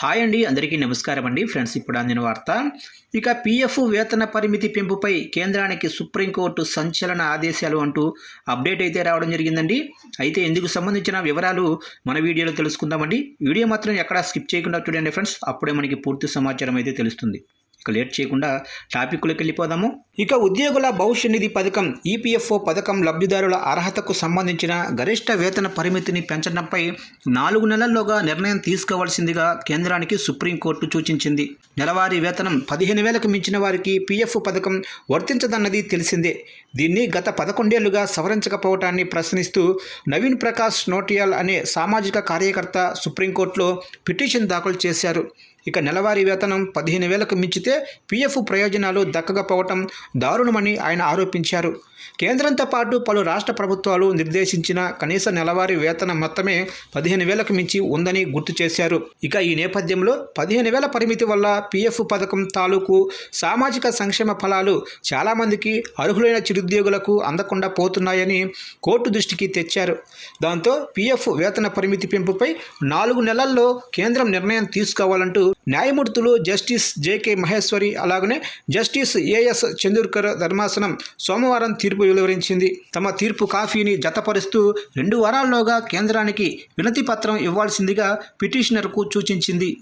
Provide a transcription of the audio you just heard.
Hi అండి అందరికీ నమస్కారం అండి. ఫ్రెండ్స్ ఇప్పుడు అందిన వార్త. ఇక పీఎఫ్ వేతన పరిమితి పెంపుపై కేంద్రానికి సుప్రీంకోర్టు సంచలన ఆదేశాలు అంటూ అప్డేట్ అయితే రావడం జరిగిందండి. అయితే ఇందుకు సంబంధించిన వివరాలు మన వీడియోలో తెలుసుకుందామండి. వీడియో మాత్రం ఎక్కడా స్కిప్ చేయకుండా చూడండి ఫ్రెండ్స్. అప్పుడే మనకి పూర్తి సమాచారం అయితే తెలుస్తుంది. ఇక లేట్ చేయకుండా టాపిక్లోకి వెళ్ళిపోదాము. ఇక ఉద్యోగుల భవిష్య నిధి పథకం ఈపీఎఫ్ఓ పథకం లబ్ధిదారుల అర్హతకు సంబంధించిన గరిష్ట వేతన పరిమితిని పెంచడంపై నాలుగు నెలల్లోగా నిర్ణయం తీసుకోవాల్సిందిగా కేంద్రానికి సుప్రీంకోర్టు సూచించింది. నెలవారీ వేతనం పదిహేను వేలకు మించిన వారికి పీఎఫ్ పథకం వర్తించదన్నది తెలిసిందే. దీన్ని గత పదకొండేళ్ళుగా సవరించకపోవటాన్ని ప్రశ్నిస్తూ నవీన్ ప్రకాష్ నోటియాల్ అనే సామాజిక కార్యకర్త సుప్రీంకోర్టులో పిటిషన్ దాఖలు చేశారు. ఇక నెలవారీ వేతనం పదిహేను వేలకు మించితే పీఎఫ్ ప్రయోజనాలు దక్కకపోవటం దారుణమని ఆయన ఆరోపించారు. కేంద్రంతో పాటు పలు రాష్ట్ర ప్రభుత్వాలు నిర్దేశించిన కనీస నెలవారీ వేతనం మొత్తమే పదిహేను వేలకు మించి ఉందని గుర్తు చేశారు. ఇక ఈ నేపథ్యంలో పదిహేను వేల పరిమితి వల్ల పీఎఫ్ పథకం తాలూకు సామాజిక సంక్షేమ ఫలాలు చాలామందికి అర్హులైన చిరుద్యోగులకు అందకుండా పోతున్నాయని కోర్టు దృష్టికి తెచ్చారు. దాంతో పీఎఫ్ వేతన పరిమితి పెంపుపై నాలుగు నెలల్లో కేంద్రం నిర్ణయం తీసుకోవాలంటూ న్యాయమూర్తులు జస్టిస్ జేకే మహేశ్వరి అలాగనే జస్టిస్ ఏఎస్ చందూర్కర్ ధర్మాసనం సోమవారం తీర్పు వెలువరించింది. తమ తీర్పు కాఫీని జతపరుస్తూ రెండు వారాల్లోగా కేంద్రానికి వినతి పత్రం ఇవ్వాల్సిందిగా పిటిషనర్కు సూచించింది.